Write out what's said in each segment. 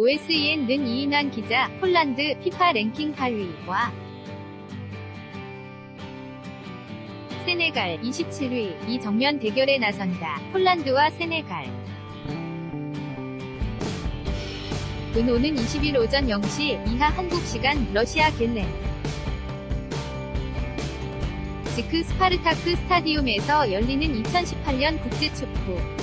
OSEN 는 이인환 기자, 폴란드 피파 랭킹 8위와. 세네갈 27위. 이 정면 대결에 나선다. 폴란드와 세네갈. 은호는 20일 오전 0시 이하 한국 시간 러시아 겔렌 지크 스파르타크 스타디움에서 열리는 2018년 국제축구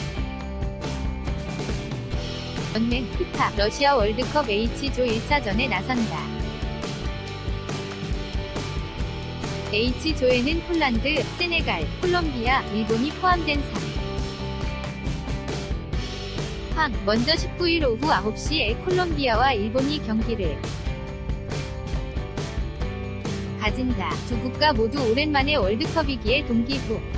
연맹 피파 러시아 월드컵 H조 1차전에 나선다. H조에는 폴란드, 세네갈, 콜롬비아, 일본이 포함된 3. 황, 먼저 19일 오후 9시에 콜롬비아와 일본이 경기를 가진다. 두 국가 모두 오랜만에 월드컵이기에 동기부.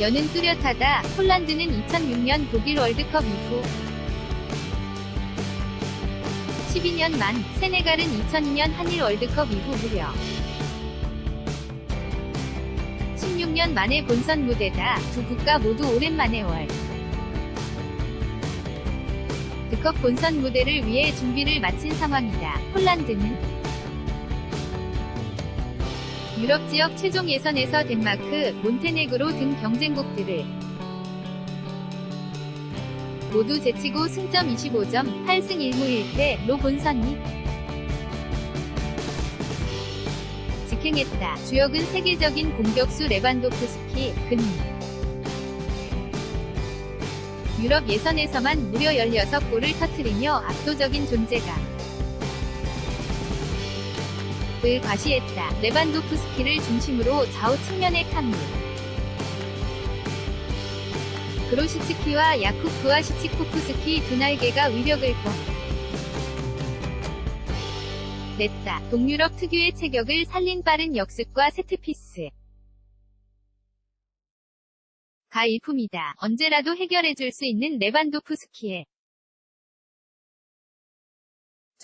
여는 뚜렷하다. 폴란드는 2006년 독일 월드컵 이후 12년 만, 세네갈은 2002년 한일 월드컵 이후 무려 16년 만에 본선 무대다. 두 국가 모두 오랜만에 월 드컵 본선 무대를 위해 준비를 마친 상황이다. 폴란드는 유럽 지역 최종 예선에서 덴마크, 몬테네그로 등 경쟁국들을 모두 제치고 승점 25점, 8승 1무 1패 로 본선이 직행했다. 주역은 세계적인 공격수 레반도프스키, 근 유럽 예선에서만 무려 16골을 터트리며 압도적인 존재감. 을 과시했다. 레반도프스키를 중심으로 좌우 측면의 칸미. 그로시츠키와 야쿠프와 시치코프스키 두 날개가 위력을 더 냈다. 동유럽 특유의 체격을 살린 빠른 역습과 세트피스. 가 일품이다. 언제라도 해결해줄 수 있는 레반도프스키의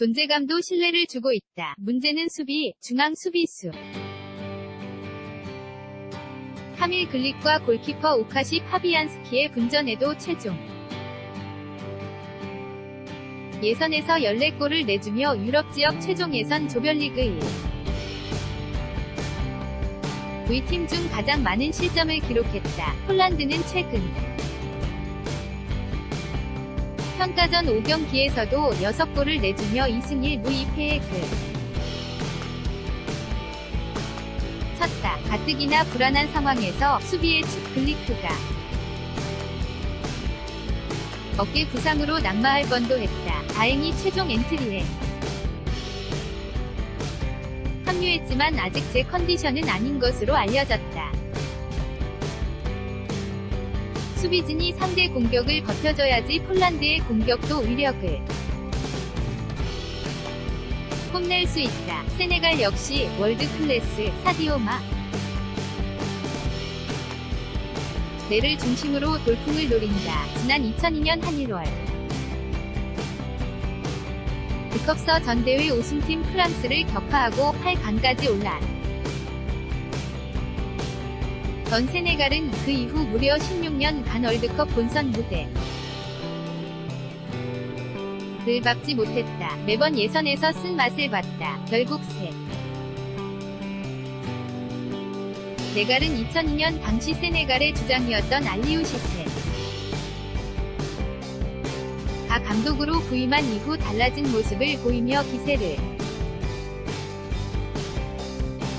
존재감도 신뢰를 주고 있다. 문제는 수비, 중앙 수비수. 카밀 글릭과 골키퍼 우카시 파비안스키의 분전에도 최종. 예선에서 14골을 내주며 유럽 지역 최종 예선 조별리그 1. V팀 중 가장 많은 실점을 기록했다. 폴란드는 최근 평가전 5경기에서도 6골을 내주며 2승 1무 2패의 그. 쳤다. 가뜩이나 불안한 상황에서 수비의 축 글리크가 어깨 부상으로 낙마할 뻔도 했다. 다행히 최종 엔트리에 합류했지만 아직 제 컨디션은 아닌 것으로 알려졌다. 수비진이 상대 공격을 버텨줘야지 폴란드의 공격도 위력을 뽐낼 수 있다. 세네갈 역시 월드 클래스 사디오마 내를 중심으로 돌풍을 노린다. 지난 2002년 한일월 드컵서 전대회 우승팀 프랑스를 격파하고 8강까지 올라 전 세네갈은 그 이후 무려 16년 간 월드컵 본선 무대. 를 밟지 못했다. 매번 예선에서 쓴 맛을 봤다. 결국 세. 네갈은 2002년 당시 세네갈의 주장이었던 알리우 시세. 가 감독으로 부임한 이후 달라진 모습을 보이며 기세를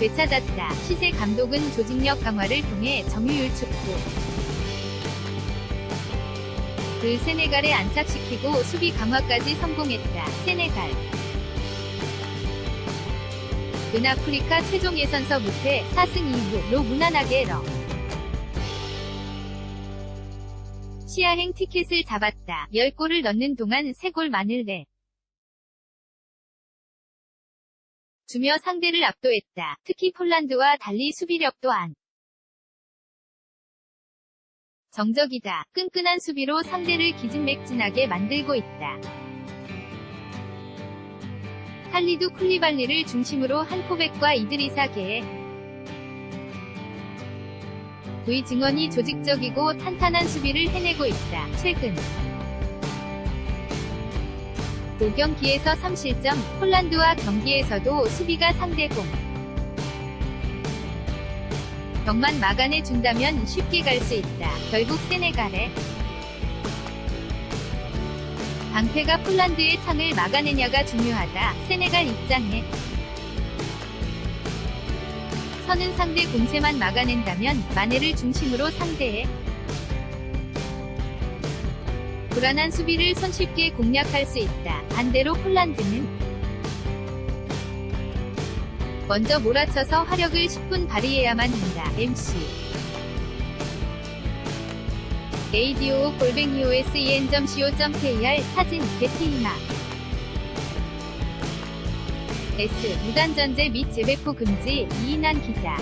되찾았다. 시세 감독은 조직력 강화를 통해 점유율 축구. 그 세네갈에 안착시키고 수비 강화까지 성공했다. 세네갈. 은아프리카 최종 예선서 무패 4승 2무로 무난하게 러. 시야행 티켓을 잡았다. 10골을 넣는 동안 3골 만을 내. 주며 상대를 압도했다. 특히 폴란드와 달리 수비력 또한 정적이다. 끈끈한 수비로 상대를 기진맥진하게 만들고 있다. 할리두 쿨리발리를 중심으로 한코백과 이드리사 게의 V 증원이 조직적이고 탄탄한 수비를 해내고 있다. 최근 5경기에서 3실점, 폴란드와 경기에서도 수비가 상대공. 벽만 막아내 준다면 쉽게 갈 수 있다. 결국 세네갈에 방패가 폴란드의 창을 막아내냐가 중요하다. 세네갈 입장에 선은 상대 공세만 막아낸다면 마네를 중심으로 상대해 불안한 수비를 손쉽게 공략할 수 있다. 반대로 폴란드는 먼저 몰아쳐서 화력을 10분 발휘해야만 한다. MC ADO 골뱅이 OSEN.co.kr 사진 게티이마. S. 무단전제 및 재배포 금지. 이인환 기자